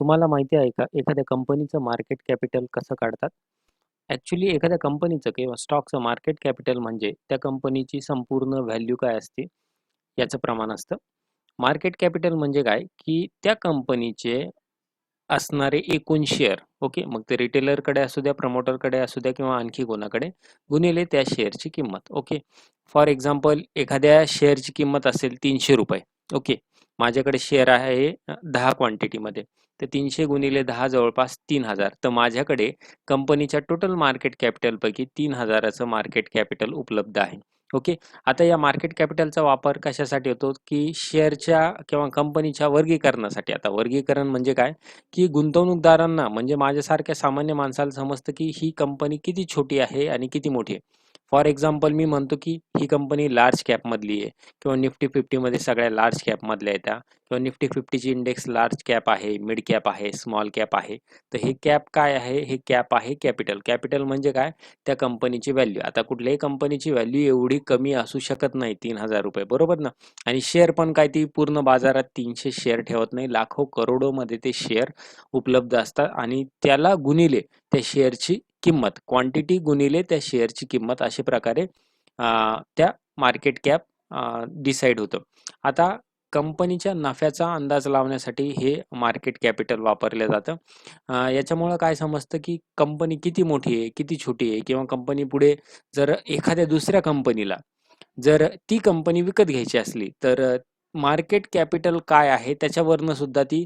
तुम्हाला माहिती आहे का एखाद्या कंपनीचं मार्केट कॅपिटल कसं काढतात? ॲक्च्युली एखाद्या कंपनीचं किंवा स्टॉकचं मार्केट कॅपिटल म्हणजे त्या कंपनीची संपूर्ण व्हॅल्यू काय असते याचं प्रमाण असतं. मार्केट कॅपिटल म्हणजे काय, की त्या कंपनीचे असणारे एकूण शेअर ओके. मग ते रिटेलरकडे असू द्या, प्रमोटरकडे असू द्या किंवा आणखी कोणाकडे गुणिले त्या शेअरची किंमत ओके. फॉर एक्झाम्पल एखाद्या शेअरची किंमत असेल ₹300 ओके. माझ्याकडे शेअर आहे दहा क्वांटिटीमध्ये. तर तीनशे गुणिले दहा जवळपास तीन हजार तर माझ्याकडे कंपनीच्या टोटल मार्केट कॅपिटलपैकी तीन हजाराचं मार्केट कॅपिटल उपलब्ध आहे. ओके. आता या मार्केट कॅपिटलचा वापर कशासाठी होतो, की शेअरच्या किंवा कंपनीच्या वर्गीकरणासाठी. आता वर्गीकरण म्हणजे काय, की गुंतवणूकदारांना म्हणजे माझ्यासारख्या सामान्य माणसाला समजतं, की ही कंपनी किती छोटी आहे आणि किती मोठी आहे. फॉर एक्झाम्पल मी म्हणतो, की ही कंपनी लार्ज कॅपमधली आहे किंवा निफ्टी फिफ्टीमध्ये सगळ्या लार्ज कॅपमधल्या येत्या किंवा निफ्टी फिफ्टीची इंडेक्स लार्ज कॅप आहे, मिड कॅप आहे, स्मॉल कॅप आहे. तर हे कॅप काय आहे? हे कॅप आहे कॅपिटल. कॅपिटल म्हणजे काय? त्या कंपनीची व्हॅल्यू. आता कुठल्याही कंपनीची व्हॅल्यू एवढी कमी असू शकत नाही ₹3000 बरोबर ना? आणि शेअर पण काय ती पूर्ण बाजारात तीनशे शेअर ठेवत नाही. लाखो, करोडोमध्ये ते शेअर उपलब्ध असतात आणि त्याला गुणिले त्या शेअरची किंमत, क्वांटिटी गुणिले त्या शेअरची किंमत अशा प्रकारे त्या मार्केट कॅप डिसाईड होतं. आता कंपनीच्या नफ्याचा अंदाज लावण्यासाठी हे मार्केट कॅपिटल वापरलं जातं. याच्यामुळं काय समजतं, की कंपनी किती मोठी आहे, किती छोटी आहे किंवा कंपनी पुढे जर एखाद्या दुसऱ्या कंपनीला जर ती कंपनी विकत घ्यायची असली, तर मार्केट कॅपिटल काय आहे त्याच्यावरनं सुद्धा ती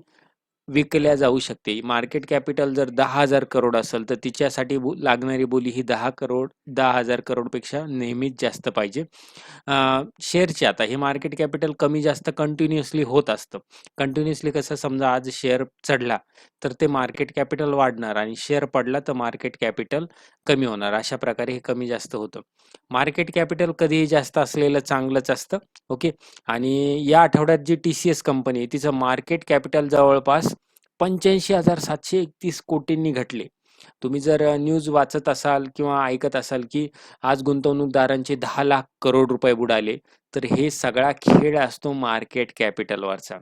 विकल्या जाऊ शकते. मार्केट कॅपिटल जर दहा हजार करोड असेल, तर तिच्यासाठी लागणारी बोली ही दहा करोड दहा हजार करोडपेक्षा नेहमीच जास्त पाहिजे. शेअरची आता हे मार्केट कॅपिटल कमी जास्त कंटिन्युअसली होत असतं. कंटिन्युअसली कसं समजा आज शेअर चढला, तर ते मार्केट कॅपिटल वाढणार आणि शेअर पडला तर मार्केट कॅपिटल कमी होणार. अशा प्रकारे हे कमी जास्त होतं. मार्केट कॅपिटल कधीही जास्त असलेलं चांगलंच असतं. ओके. आणि या आठवड्यात जी टी-सी-एस कंपनी आहे, तिचं मार्केट कॅपिटल जवळपास पंच्याऐंशी हजार सातशे एकतीस कोटींनी घटले. तुम्ही जर न्यूज वाचत असाल किंवा ऐकत असाल, की आज गुंतवणूकदारांचे दहा लाख करोड रुपये बुडाले, तर हे सगळा खेळ असतो मार्केट कॅपिटलवरचा.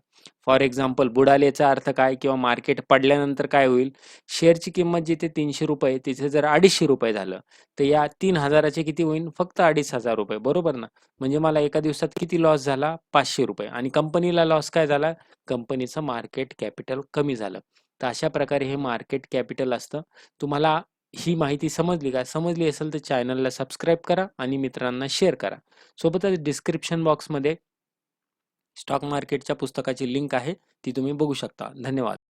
फॉर एक्झाम्पल बुडालेचा अर्थ काय किंवा मार्केट पडल्यानंतर काय होईल? शेअरची किंमत जिथे ₹300 तिथे जर ₹250 झालं, तर या तीन हजाराचे किती होईल? फक्त ₹2500 बरोबर ना? म्हणजे मला एका दिवसात किती लॉस झाला? ₹500 आणि कंपनीला लॉस काय झाला? कंपनीचं मार्केट कॅपिटल कमी झालं. तर अशा प्रकारे हे मार्केट कॅपिटल असतं. तुम्हाला ही माहिती समजली का? समजली असेल तर चॅनलला सबस्क्राईब करा आणि मित्रांना शेअर करा. सोबतच डिस्क्रिप्शन बॉक्समध्ये स्टॉक मार्केटच्या पुस्तकाची लिंक आहे, ती तुम्ही बघू शकता. धन्यवाद.